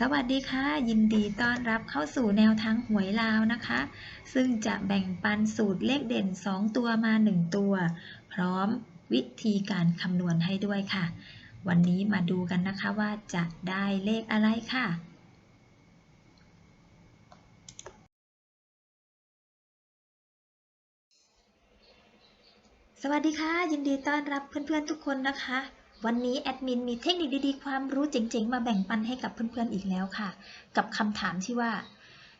สวัสดีค่ะ ยินดีต้อนรับเข้าสู่แนวทางหวยลาวนะคะ ซึ่งจะแบ่งปันสูตรเลขเด่น 2 ตัวมา 1 ตัว พร้อมวิธีการคำนวณให้ด้วยค่ะ วันนี้มาดูกันนะคะว่าจะได้เลขอะไรค่ะสวัสดีค่ะ ยินดีต้อนรับเพื่อนๆทุกคนนะคะ วันนี้แอดมินมีเทคนิคดีๆ ความรู้เจ๋งๆ มาแบ่งปันให้กับเพื่อนๆอีกแล้วค่ะ กับคำถามที่ว่า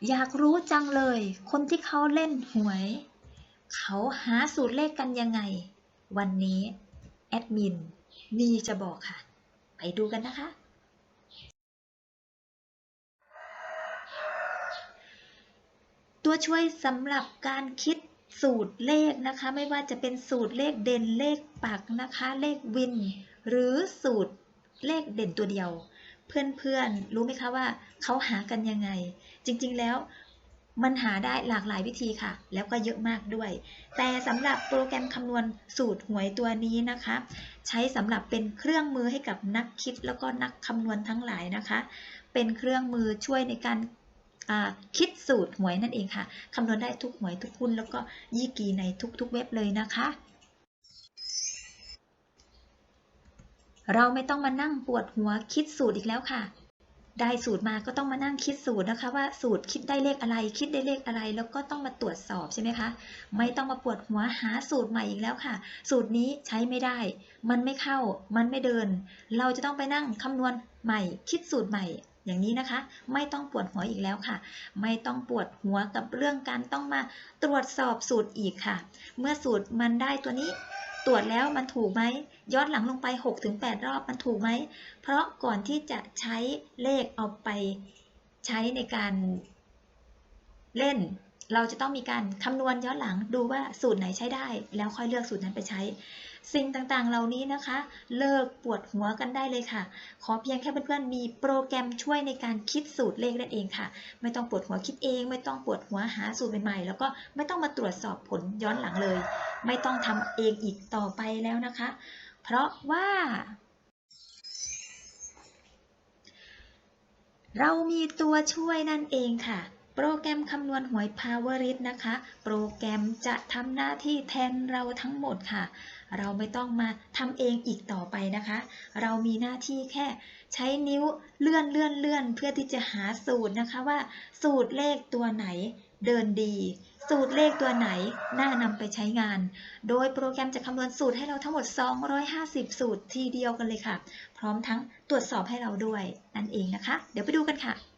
อยากรู้จังเลย คนที่เขาเล่นหวย เขาหาสูตรเลขกันยังไง วันนี้แอดมินมีจะบอกค่ะ ไปดูกันนะคะ ตัวช่วยสำหรับการคิดสูตรเลขนะคะ ไม่ว่าจะเป็นสูตรเลขเด่นเลขปักนะคะ เลขวิน หรือสูตรเลขเด่นตัวเดียว เพื่อนๆรู้ไหมคะว่าเขาหากันยังไง จริงๆแล้วมันหาได้หลากหลายวิธีค่ะ แล้วก็เยอะมากด้วย แต่สำหรับโปรแกรมคำนวณสูตรหวยตัวนี้นะคะ ใช้สำหรับเป็นเครื่องมือให้กับนักคิดแล้วก็นักคำนวณทั้งหลายนะคะ เป็นเครื่องมือช่วยในการคิดสูตรหวยนั่นเองค่ะคำนวณได้ทุกหวยทุกหุ้นแล้วก็ยี่กีในทุกๆเว็บเลยนะคะ เราไม่ต้องมานั่งปวดหัวคิดสูตรอีกแล้วค่ะ ได้สูตรมาก็ต้องมานั่งคิดสูตรนะคะ ว่าสูตรคิดได้เลขอะไร คิดได้เลขอะไร แล้วก็ต้องมาตรวจสอบใช่ไหมคะ ไม่ต้องมาปวดหัวหาสูตรใหม่อีกแล้วค่ะ สูตรนี้ใช้ไม่ได้ มันไม่เข้า มันไม่เดิน เราจะต้องไปนั่งคำนวณใหม่ คิดสูตรใหม่อย่างนี้นะคะ ไม่ต้องปวดหัวอีกแล้วค่ะ ไม่ต้องปวดหัวกับเรื่องการต้องมาตรวจสอบสูตรอีกค่ะ เมื่อสูตรมันได้ตัวนี้ ตรวจแล้วมันถูกไหมย้อนหลังลงไป 6-8 รอบมันถูกไหม เพราะก่อนที่จะใช้เลขเอาไปใช้ในการเล่น เราจะต้องมีการคำนวณย้อนหลังดูว่าสูตรไหนใช้ได้ แล้วค่อยเลือกสูตรนั้นไปใช้ สิ่งต่างๆ เหล่านี้นะคะ เลิกปวดหัวกันได้เลยค่ะ ขอเพียงแค่เพื่อนๆมีโปรแกรมช่วยในการคิดสูตรเลขนั่นเองค่ะ ไม่ต้องปวดหัวคิดเอง ไม่ต้องปวดหัวหาสูตรใหม่ๆ แล้วก็ไม่ต้องมาตรวจสอบผลย้อนหลังเลย ไม่ต้องทำเองอีกต่อไปแล้วนะคะ เพราะว่าเรามีตัวช่วยนั่นเองค่ะ โปรแกรมคำนวณหวย Powerit นะคะ โปรแกรมจะทำหน้าที่แทนเราทั้งหมดค่ะ เราไม่ต้องมาทำเองอีกต่อไปนะคะ เรามีหน้าที่แค่ใช้นิ้วเลื่อนเลื่อนเลื่อนเพื่อที่จะหาสูตรนะคะว่า สูตรเลขตัวไหนเดินดี สูตรเลขตัวไหนน่านำไปใช้งาน โดยโปรแกรมจะคำนวณสูตรให้เราทั้งหมด 250 สูตรทีเดียวกันเลยค่ะ พร้อมทั้งตรวจสอบให้เราด้วยนั่นเองนะคะ เดี๋ยวไปดูกันค่ะ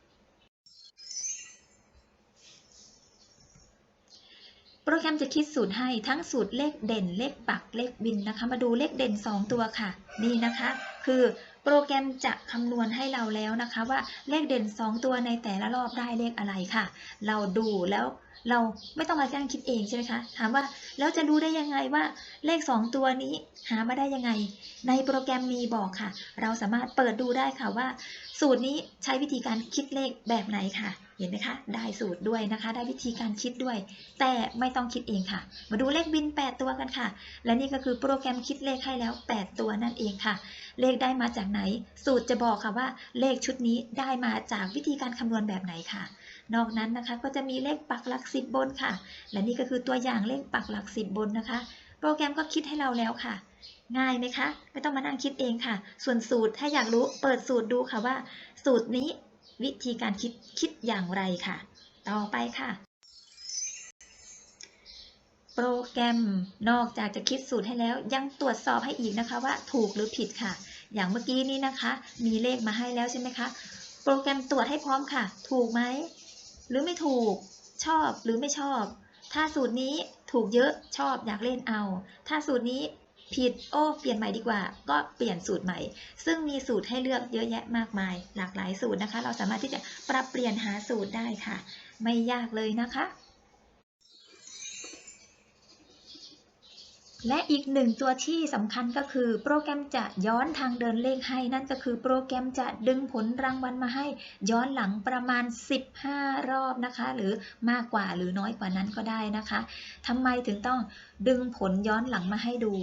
รแกรมจะคิดสูตรให้ทั้งสูตรเลขเด่นเลขปักเลขบินนะคะ มาดูเลขเด่น 2 ตัวค่ะ นี่นะคะ คือโปรแกรมจะคำนวณให้เราแล้วนะคะ ว่าเลขเด่น 2 ตัวในแต่ละรอบได้เลขอะไรค่ะ เราดูแล้ว เราไม่ต้องมาจ้างคิดเองใช่ไหมคะ ถามว่าแล้วจะรู้ได้ยังไงว่าเลข 2 ตัวนี้หามาได้ยังไง ในโปรแกรมมีบอกค่ะ เราสามารถเปิดดูได้ค่ะว่า สูตรนี้ใช้วิธีการคิดเลขแบบไหนค่ะ เห็นไหมคะ ได้สูตรด้วยนะคะ ได้วิธีการคิดด้วย แต่ไม่ต้องคิดเองค่ะ มาดูเลขบิน 8 ตัวกันค่ะ และนี่ก็คือโปรแกรมคิดเลขให้แล้ว 8 ตัวนั่นเองค่ะ เลขได้มาจากไหน สูตรจะบอกค่ะว่า เลขชุดนี้ได้มาจากวิธีการคำนวณแบบไหนค่ะ นอกนั้นนะคะก็จะมีเลขปักหลักสิบบนค่ะ และนี่ก็คือตัวอย่างเลขปักหลักสิบบนนะคะ โปรแกรมก็คิดให้เราแล้วค่ะ ง่ายไหมคะ ไม่ต้องมานั่งคิดเองค่ะ ส่วนสูตรถ้าอยากรู้เปิดสูตรดูค่ะว่า สูตรนี้วิธีการคิดคิดอย่างไรค่ะ ต่อไปค่ะโปรแกรมนอกจากจะคิดสูตรให้แล้ว ยังตรวจสอบให้อีกนะคะว่าถูกหรือผิดค่ะ อย่างเมื่อกี้นี้นะคะ มีเลขมาให้แล้วใช่ไหมคะ โปรแกรมตรวจให้พร้อมค่ะ ถูกไหม หรือไม่ถูก ชอบหรือไม่ชอบ ถ้าสูตรนี้ถูกเยอะชอบอยากเล่นเอา ถ้าสูตรนี้ผิดโอ้เปลี่ยนใหม่ดีกว่า ก็เปลี่ยนสูตรใหม่ ซึ่งมีสูตรให้เลือกเยอะแยะมากมาย หลากหลายสูตรนะคะ เราสามารถที่จะปรับเปลี่ยนหาสูตรได้ค่ะ ไม่ยากเลยนะคะ และอีกหนึ่งตัวที่สำคัญก็คือโปรแกรมจะย้อนทางเดินเลขให้นั่นก็คือโปรแกรมจะดึงผลรางวัลมาให้ ย้อนหลังประมาณ 15 รอบนะคะ หรือมากกว่าหรือน้อยกว่านั้นก็ได้นะคะทำไมถึงต้องดึงผลย้อนหลังมาให้ดู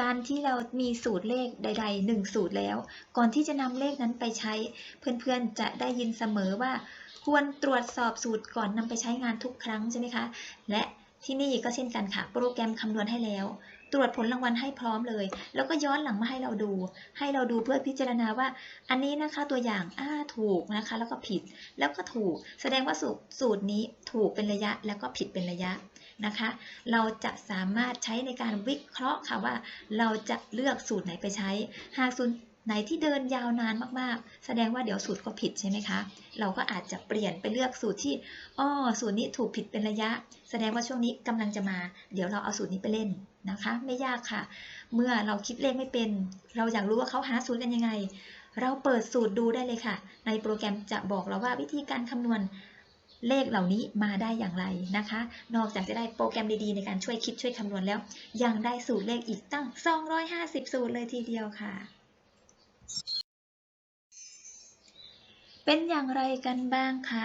การที่เรามีสูตรเลขใดๆหนึ่งสูตรแล้ว ก่อนที่จะนำเลขนั้นไปใช้ เพื่อนๆจะได้ยินเสมอว่า ควรตรวจสอบสูตรก่อนนำไปใช้งานทุกครั้งใช่ไหมคะ และที่นี่ก็เช่นกันค่ะ โปรแกรมคำนวณให้แล้ว ตรวจผลรางวัลให้พร้อมเลย แล้วก็ย้อนหลังมาให้เราดู ให้เราดูเพื่อพิจารณาว่า อันนี้นะคะตัวอย่างอ่าถูกนะคะ แล้วก็ผิดแล้วก็ถูก แสดงว่าสูตรสูตรนี้ถูกเป็นระยะแล้วก็ผิดเป็นระยะนะคะ เราจะสามารถใช้ในการวิเคราะห์ค่ะว่า เราจะเลือกสูตรไหนไปใช้หากสูตร ไหนที่เดินยาวนานมากๆ แสดงว่าเดี๋ยวสูตรก็ผิดใช่ไหมคะ เราก็อาจจะเปลี่ยนไปเลือกสูตรที่อ้อสูตรนี้ถูกผิดเป็นระยะ แสดงว่าช่วงนี้กำลังจะมา เดี๋ยวเราเอาสูตรนี้ไปเล่นนะคะ ไม่ยากค่ะ เมื่อเราคิดเลขไม่เป็น เราอยากรู้ว่าเขาหาสูตรกันยังไง เราเปิดสูตรดูได้เลยค่ะ ในโปรแกรมจะบอกเราว่าวิธีการคำนวณเลขเหล่านี้มาได้อย่างไรนะคะ นอกจากจะได้โปรแกรมดีๆ ในการช่วยคิดช่วยคำนวณแล้ว ยังได้สูตรเลขอีกตั้ง 250 สูตรเลยทีเดียวค่ะ เป็นอย่างไรกันบ้างคะ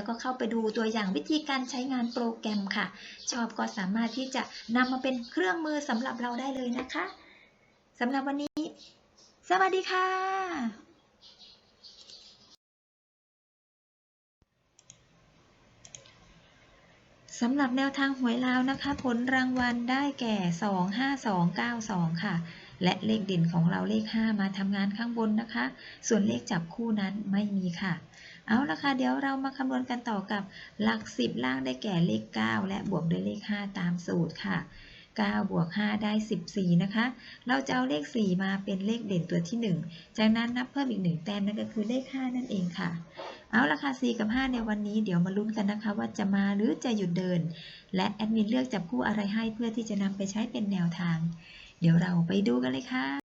วก็เข้าไปดูตัวอย่างวิธีการใช้งานโปรแกรมค่ะ ชอบก็สามารถที่จะนำมาเป็นเครื่องมือสำหรับเราได้เลยนะคะสำหรับวันนี้ สวัสดีค่ะ สำหรับแนวทางหวยลาวนะคะ ผลรางวัลได้แก่ 25292 ค่ะและเลขเด่นของเราเลข 5 มาทำงานข้างบนนะคะ ส่วนเลขจับคู่นั้นไม่มีค่ะ เอาละค่ะ เดี๋ยวเรามาคำนวณกันต่อกับหลัก 10 ล่างได้แก่เลข 9 และบวกด้วยเลข 5 ตามสูตรค่ะ 9 บวก 5 ได้ 14 นะคะ เราจะเอาเลข 4 มาเป็นเลขเด่นตัวที่ 1 จากนั้นนับเพิ่มอีก 1 แต้มนั่นก็คือเลข 5 นั่นเองค่ะ เอาละค่ะ 4 กับ 5 ในวันนี้เดี๋ยวมาลุ้นกันนะคะ ว่าจะมาหรือจะหยุดเดิน และแอดมินเลือกจับคู่อะไรให้เพื่อที่จะนำไปใช้เป็นแนวทาง เดี๋ยวเราไปดูกันเลยค่ะ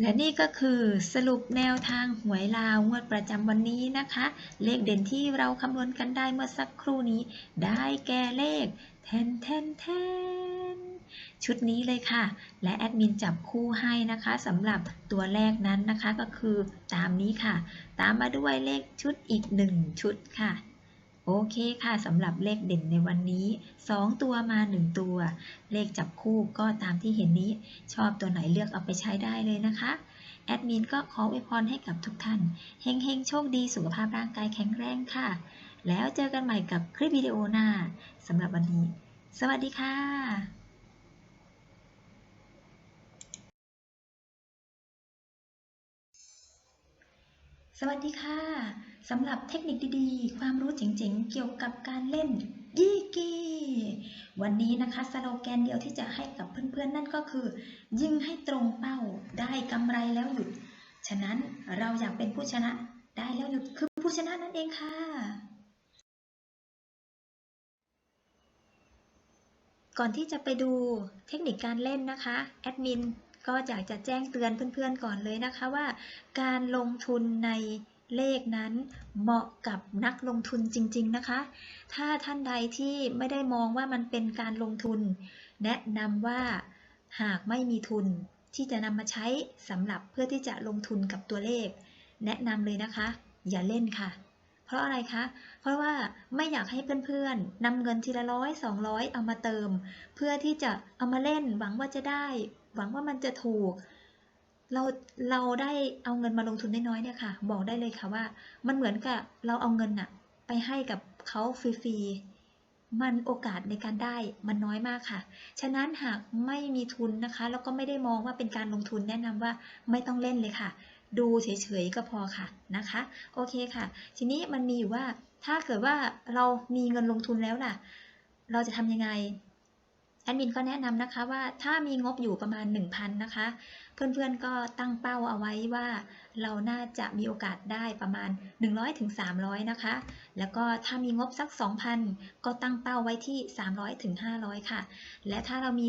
และนี่ก็คือสรุปแนวทางหวยลาวงวดประจำวันนี้นะคะ เลขเด่นที่เราคำนวณกันได้เมื่อสักครู่นี้ ได้แก่เลขแทนแทนแทนชุดนี้เลยค่ะ และแอดมินจับคู่ให้นะคะสำหรับตัวแรกนั้นนะคะก็คือตามนี้ค่ะ ตามมาด้วยเลขชุดอีก 1 ชุดค่ะ โอเคค่ะสำหรับเลขเด่นในวันนี้ 2 ตัวมา 1 ตัว เลขจับคู่ก็ตามที่เห็นนี้ ชอบตัวไหนเลือกเอาไปใช้ได้เลยนะคะแอดมินก็ขออวยพรให้กับทุกท่านเฮงเฮงๆโชคดีสุขภาพร่างกายแข็งแรงค่ะ แล้วเจอกันใหม่กับคลิปวิดีโอหน้าสำหรับวันนี้ สวัสดีค่ะสวัสดีค่ะ สำหรับเทคนิคดีๆ ความรู้เจ๋งๆ เกี่ยวกับการเล่นยี่กีวันนี้นะคะสโลแกนเดียวที่จะให้กับเพื่อนๆ นั่นก็คือ ยิงให้ตรงเป้าได้กำไรแล้วหยุด ฉะนั้นเราอยากเป็นผู้ชนะได้แล้วหยุดคือผู้ชนะนั่นเองค่ะ ก่อนที่จะไปดูเทคนิคการเล่นนะคะแอดมินก็อยากจะแจ้งเตือนเพื่อนๆก่อนเลยนะคะว่า การลงทุนใน เลขนั้นเหมาะกับนักลงทุนจริง ๆ นะคะ ถ้าท่านใดที่ไม่ได้มองว่ามันเป็นการลงทุน แนะนำว่าหากไม่มีทุนที่จะนำมาใช้สำหรับเพื่อที่จะลงทุนกับตัวเลข แนะนำเลยนะคะ อย่าเล่นค่ะ เพราะอะไรคะ เพราะว่าไม่อยากให้เพื่อนๆนำเงินทีละร้อยสองร้อยเอามาเติม เพื่อที่จะเอามาเล่นหวังว่าจะได้ หวังว่ามันจะถูก เราเราได้เอาเงินมาลงทุนน้อยๆเนี่ยค่ะ บอกได้เลยค่ะว่า มันเหมือนกับเราเอาเงินอะไปให้กับเขาฟรีๆมันโอกาสในการได้มันน้อยมากค่ะ ฉะนั้นหากไม่มีทุนนะคะ แล้วก็ไม่ได้มองว่าเป็นการลงทุนแนะนำว่าไม่ต้องเล่นเลยค่ะ ดูเฉยๆก็พอค่ะนะคะ โอเคค่ะ ทีนี้มันมีอยู่ว่าถ้าเกิดว่าเรามีเงินลงทุนแล้วล่ะ เราจะทำยังไงแอดมินก็แนะนำนะคะว่าถ้ามีงบอยู่ประมาณ 1,000นะคะ เพื่อนๆก็ตั้งเป้าเอาไว้ว่าเราน่าจะมีโอกาสได้ประมาณ 100ถึง300นะคะ แล้วก็ถ้ามีงบสัก 2,000 ก็ตั้งเป้าไว้ที่ 300ถึง500 ค่ะ และถ้าเรามี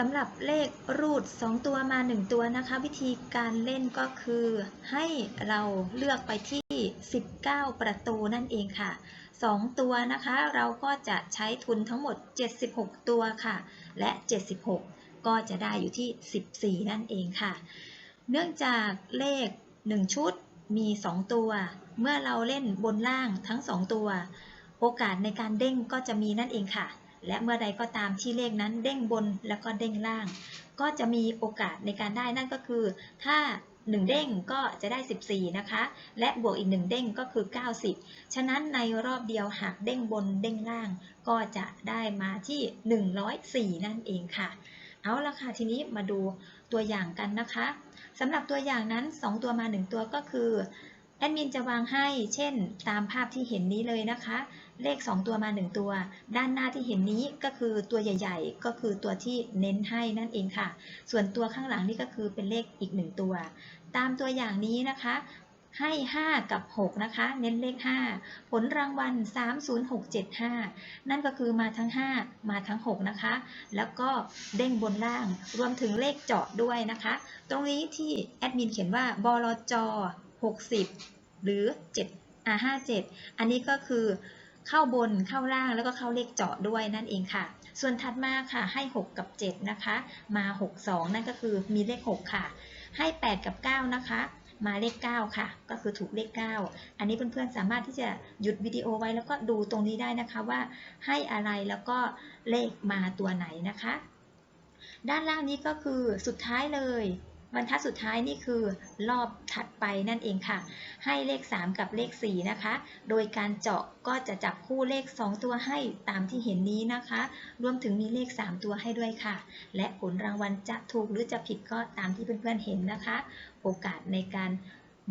สำหรับเลขรูด 2 ตัวมา 1 ตัวนะคะ วิธีการเล่นก็คือให้เราเลือกไปที่ 19 ประตูนั่นเองค่ะ 2 ตัวนะคะ เราก็จะใช้ทุนทั้งหมด 76 ตัวค่ะ และ 76 ก็จะได้อยู่ที่ 14 นั่นเองค่ะ เนื่องจากเลข 1 ชุดมี 2 ตัว เมื่อเราเล่นบนล่างทั้ง 2 ตัว โอกาสในการเด้งก็จะมีนั่นเองค่ะ และเมื่อใดก็ตามที่เลขนั้นเด้งบนแล้วก็เด้งล่าง ก็จะมีโอกาสในการได้นั่นก็คือ ถ้า 1 เด้งก็จะได้ 14 นะคะ และบวกอีก 1 เด้งก็คือ 90 ฉะนั้นในรอบเดียวหากเด้งบนเด้งล่าง ก็จะได้มาที่ 104 นั่นเองค่ะ เอาละค่ะทีนี้มาดูตัวอย่างกันนะคะสำหรับตัวอย่างนั้น 2 ตัวมา 1 ตัวก็คือแอดมินจะวางให้ เช่น ตามภาพที่เห็นนี้เลยนะคะ เลข 2 ตัวมา 1 ตัว ด้านหน้าที่เห็นนี้ก็คือตัวใหญ่ ๆ ก็คือตัวที่เน้นให้นั่นเองค่ะ ส่วนตัวข้างหลังนี่ก็คือเป็นเลขอีก 1 ตัว ตามตัวอย่างนี้นะคะให้ 5 กับ 6 นะคะ เน้นเลข 5 ผลรางวัล 30675 นั่นก็คือมาทั้ง 5 มาทั้ง 6 นะคะ แล้วก็เด้งบนล่าง รวมถึงเลขเจาะด้วยนะคะ ตรงนี้ที่แอดมินเขียนว่าบลจ60 หรือ7อ่า57 อันนี้ก็คือ เข้าบนเข้าล่างแล้วก็เข้าเลขเจาะด้วยนั่นเองค่ะ ส่วนถัดมาค่ะให้ 6 กับ 7 นะคะ มา 62 นั่นก็คือมีเลข 6 ค่ะ ให้ 8 กับ 9 นะคะ มาเลข 9 ค่ะ ก็คือถูกเลข 9 อันนี้เพื่อนๆสามารถที่จะหยุดวิดีโอไว้แล้วก็ดูตรงนี้ได้นะคะว่าให้อะไรแล้วก็เลขมาตัวไหนนะคะ ด้านล่างนี้ก็คือสุดท้ายเลย บรรทัดสุดท้ายนี่คือรอบถัดไปนั่นเองค่ะ ให้เลข 3 กับเลข 4 นะคะ โดยการเจาะก็จะจับคู่เลข 2 ตัวให้ตามที่เห็นนี้นะคะ รวมถึงมีเลข 3 ตัวให้ด้วยค่ะ และผลรางวัลจะถูกหรือจะผิดก็ตามที่เพื่อนๆเห็นนะคะ โอกาสในการ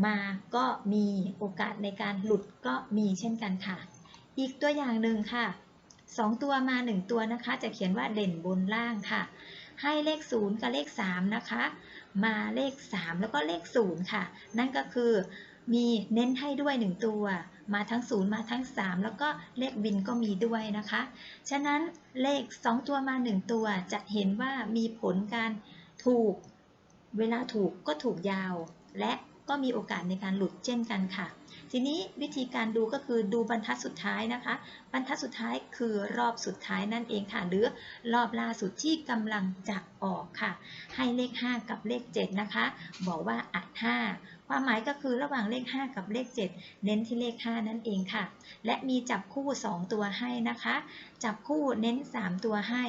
มาก็มีโอกาสในการหลุดก็มีเช่นกันค่ะ อีกตัวอย่างหนึ่งค่ะ 2 ตัวมา 1 ตัวนะคะ จะเขียนว่าเด่นบนล่างค่ะ ให้เลข 0 กับเลข 3 นะคะ มาเลข 3 แล้วก็เลข 0 ค่ะ นั่นก็คือมีเน้นให้ด้วย 1 ตัว มาทั้ง 0 มาทั้ง 3 แล้วก็เลขวินก็มีด้วยนะคะ ฉะนั้นเลข 2 ตัวมา 1 ตัวจะเห็นว่ามีผลการถูก เวลาถูกก็ถูกยาวและ ก็มีโอกาสในการหลุดเช่นกันค่ะ ทีนี้วิธีการดูก็คือดูบรรทัดสุดท้ายนะคะ บรรทัดสุดท้ายคือรอบสุดท้ายนั่นเองค่ะ หรือรอบล่าสุดที่กำลังจะออกค่ะ ให้เลข 5 กับเลข 7 นะคะ บอกว่าอัด5 ความหมายก็คือระหว่างเลข 5 กับเลข 7 เน้นที่เลข 5 นั่นเองค่ะ และมีจับคู่ 2 ตัวให้นะคะ จับคู่เน้น 3 ตัวให้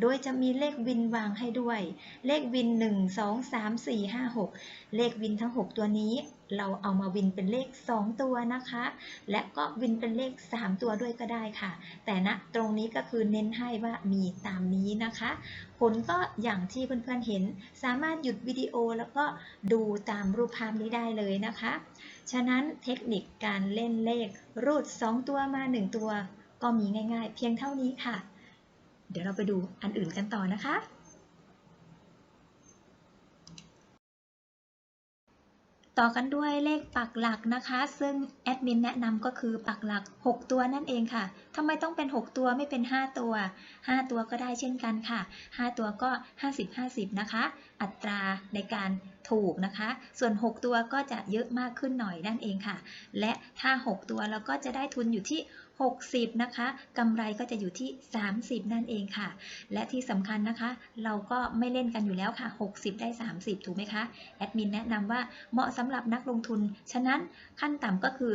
โดยจะมีเลขวินวางให้ด้วย เลขวิน 1 2 3 4 5 6 เลขวินทั้ง 6 ตัวนี้ เราเอามาวินเป็นเลข 2 ตัวนะคะ และก็วินเป็นเลข 3 ตัวด้วยก็ได้ค่ะ แต่ณตรงนี้ก็คือเน้นให้ว่ามีตามนี้นะคะ ผลก็อย่างที่เพื่อนๆเห็น สามารถหยุดวิดีโอแล้วก็ดูตามรูปภาพนี้ได้เลยนะคะ ฉะนั้นเทคนิคการเล่นเลขรูด 2 ตัวมา 1 ตัว ก็มีง่าย ๆ เพียงเท่านี้ค่ะ เดี๋ยวเราไปดูอันอื่นกันต่อนะคะ ต่อกันด้วยเลขปักหลักนะคะ ซึ่งแอดมินแนะนำก็คือปักหลัก 6 ตัวนั่นเองค่ะทำไมต้องเป็น 6 ตัวไม่เป็น 5 ตัว 5 ตัวก็ได้เช่นกันค่ะ 5 ตัวก็ 50 50 นะคะ อัตราในการ ถูกนะคะ ส่วน 6 ตัวก็จะเยอะมากขึ้นหน่อยนั่นเองค่ะ และถ้า 6 ตัวเราก็จะได้ทุนอยู่ที่ 60 นะคะกำไรก็จะอยู่ที่ 30 นั่นเองค่ะ และที่สำคัญนะคะ เราก็ไม่เล่นกันอยู่แล้วค่ะ 60 ได้ 30 ถูกไหมคะ แอดมินแนะนำว่าเหมาะสำหรับนักลงทุน ฉะนั้นขั้นต่ำก็คือ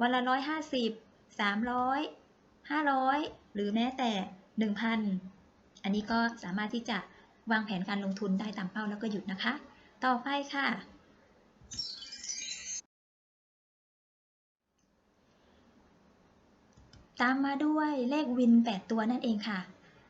วันละร้อยห้าสิบสามร้อยห้าร้อยหรือแม้แต่หนึ่งพันอันนี้ก็สามารถที่จะวางแผนการลงทุนได้ตามเป้าแล้วก็หยุดนะคะ ต่อไปค่ะ ตามมาด้วยเลขวิน 8 ตัวนั่นเองค่ะ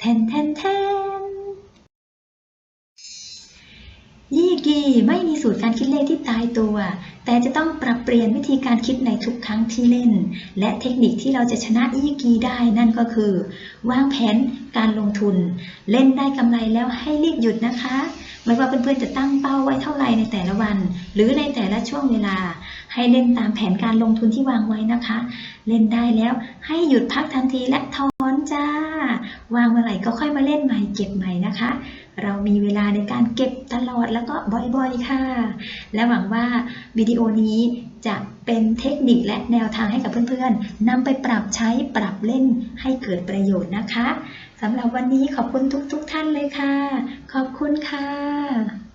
แทนแทนแทนยี่กีไม่มีสูตรการคิดเลขที่ตายตัว แต่จะต้องปรับเปลี่ยนวิธีการคิดในทุกครั้งที่เล่น และเทคนิคที่เราจะชนะยี่กีได้นั่นก็คือ วางแผนการลงทุน เล่นได้กำไรแล้วให้รีบหยุดนะคะ ไม่ว่าเพื่อนๆจะตั้งเป้าไว้เท่าไหร่ในแต่ละวัน หรือในแต่ละช่วงเวลา ให้เล่นตามแผนการลงทุนที่วางไว้นะคะ เล่นได้แล้วให้หยุดพักทันทีและถอนจ้า วางเมื่อไหร่ก็ค่อยมาเล่นใหม่เก็บใหม่นะคะ เรามีเวลาในการเก็บตลอดแล้วก็บ่อยๆค่ะ และหวังว่าวิดีโอนี้จะเป็นเทคนิคและแนวทางให้กับเพื่อนๆนำไปปรับใช้ปรับเล่นให้เกิดประโยชน์นะคะสำหรับวันนี้ขอบคุณทุกๆท่านเลยค่ะ ขอบคุณค่ะ